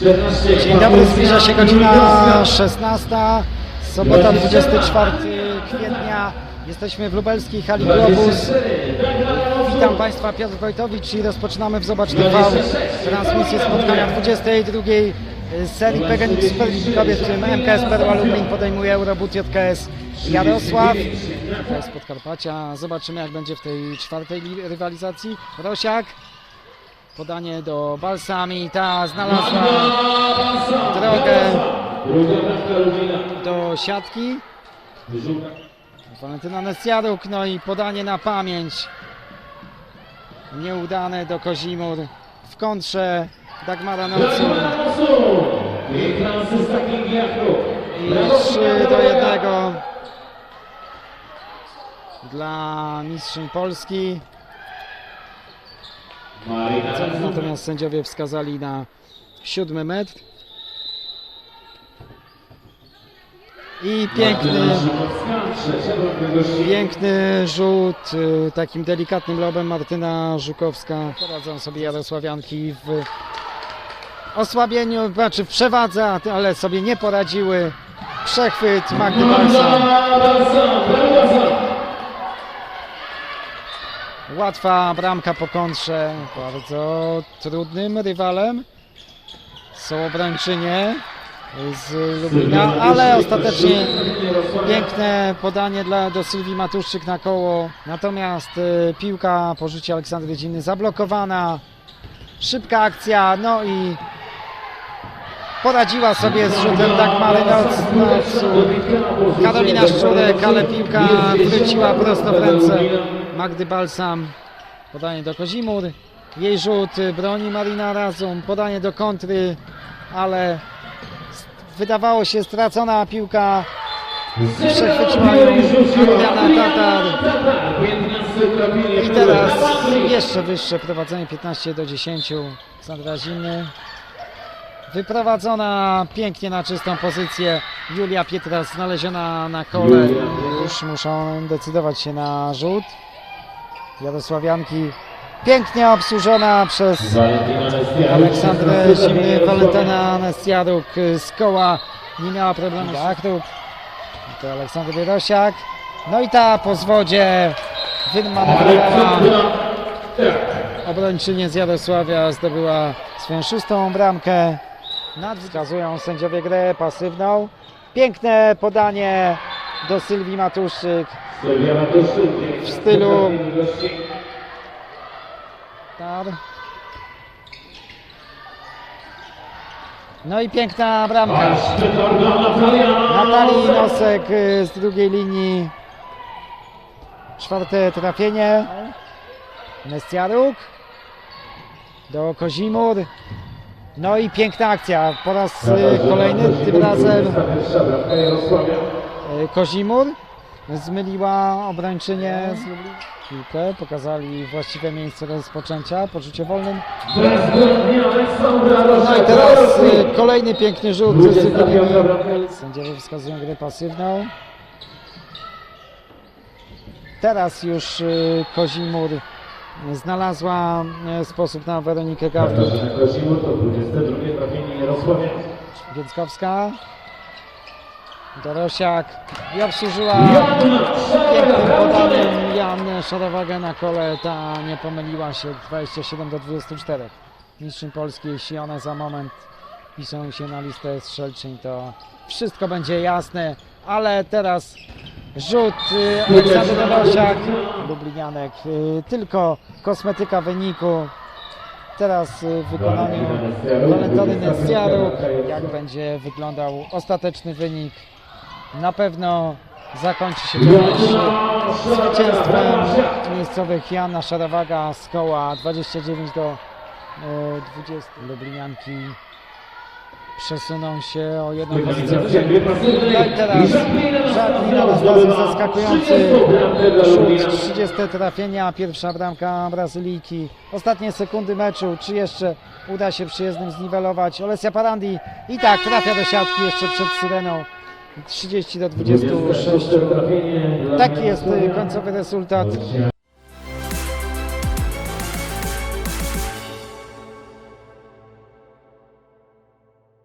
14. Dzień dobry, zbliża się godzina 16, sobota 24 kwietnia. Jesteśmy w lubelskiej hali Globus. Witam Państwa, Piotr Wojtowicz i rozpoczynamy w Zobacz TV transmisję spotkania 22 serii PGNiG Superligi w którym MKS Perła Lublin podejmuje Eurobut JKS Jarosław. Z Podkarpacia. Zobaczymy jak będzie w tej czwartej li- rywalizacji. Rosiak. Podanie do Balsami. Ta znalazła drogę do siatki. Walentyna Nesjaruk, no i podanie na pamięć. Nieudane do Kozimur. W kontrze Dagmara Nocu I Francyska Kingiaku. i 3 do 1 dla mistrzyń Polski. Ceny natomiast sędziowie wskazali na siódmy metr. I piękny, piękny rzut y, takim delikatnym lobem Martyna Żukowska. Poradzą sobie Jarosławianki w osłabieniu, znaczy w przewadze, ale sobie nie poradziły. Przechwyt Magdy Balsa. Łatwa bramka po kontrze. Bardzo trudnym rywalem. Są obrończynie z Lublina, ale ostatecznie piękne podanie dla, do Sylwii Matuszczyk na koło. Natomiast y, piłka po rzucie Aleksandry Dziny zablokowana. Szybka akcja, no i poradziła sobie z rzutem Dagmary Noc. Nocu. Karolina Szczurek, ale piłka wróciła prosto w ręce Magdy Balsam. Podanie do Kozimur. Jej rzut broni Marina Razum. Podanie do kontry, ale wydawało się stracona piłka. Przechwyciła ją Adriana Tatar. I teraz jeszcze wyższe prowadzenie 15 do 10. Sandra Zimny. Wyprowadzona pięknie na czystą pozycję. Julia Pietras znaleziona na kole. Już muszą decydować się na rzut. Jarosławianki pięknie obsłużona przez Aleksandrę Zimny. Walentyna Nestiaruk z koła nie miała problemu. Achruk. To Aleksander Rosiak. No i ta po zwodzie wymanewrowała obrończynie z Jarosławia zdobyła swoją szóstą bramkę. Nad wskazują sędziowie grę pasywną. Piękne podanie do Sylwii Matuszczyk w stylu Tar. No i piękna bramka. Natalii Nosek y, z drugiej linii. Czwarte trafienie. Nestiaruk. Do Kozimur. No i piękna akcja. Po raz y, kolejny, tym razem y, Kozimur. Zmyliła obrończynię z Lublin. Piłkę, pokazali właściwe miejsce rozpoczęcia po rzucie wolnym. No i teraz y, kolejny piękny rzut. Sędziowie wskazują grę pasywną. Teraz już y, Kozimur znalazła y, sposób na Weronikę Gawdut. Kozimur to 22 trafienie Jarosławia. Więckowska. Dorosiak. I obsłużyła pięknym podaniem Jan Szarowagę na kole. Ta nie pomyliła się. 27 do 24. Mistrzem Polski, jeśli one za moment piszą się na listę strzelczyń, to wszystko będzie jasne. Ale teraz rzut y, Aleksander Dorosiak. Lublinianek. y, Tylko kosmetyka wyniku. Teraz y, w wykonaniu Walentyny Nestiaruk. Jak będzie wyglądał ostateczny wynik? Na pewno zakończy się to mecz zwycięstwem miejscowych Jana Szarawaga z koła 29 do e, 20. Lublinianki przesuną się o jedną pozycję. No i teraz Żadlin Anastazji zaskakujący rzut, 30 trafienia, pierwsza bramka Brazylijki. Ostatnie sekundy meczu, czy jeszcze uda się przyjezdnym zniwelować. Olesia Parandi i tak trafia do siatki jeszcze przed Syreną. 30 do 26. Taki jest końcowy rezultat.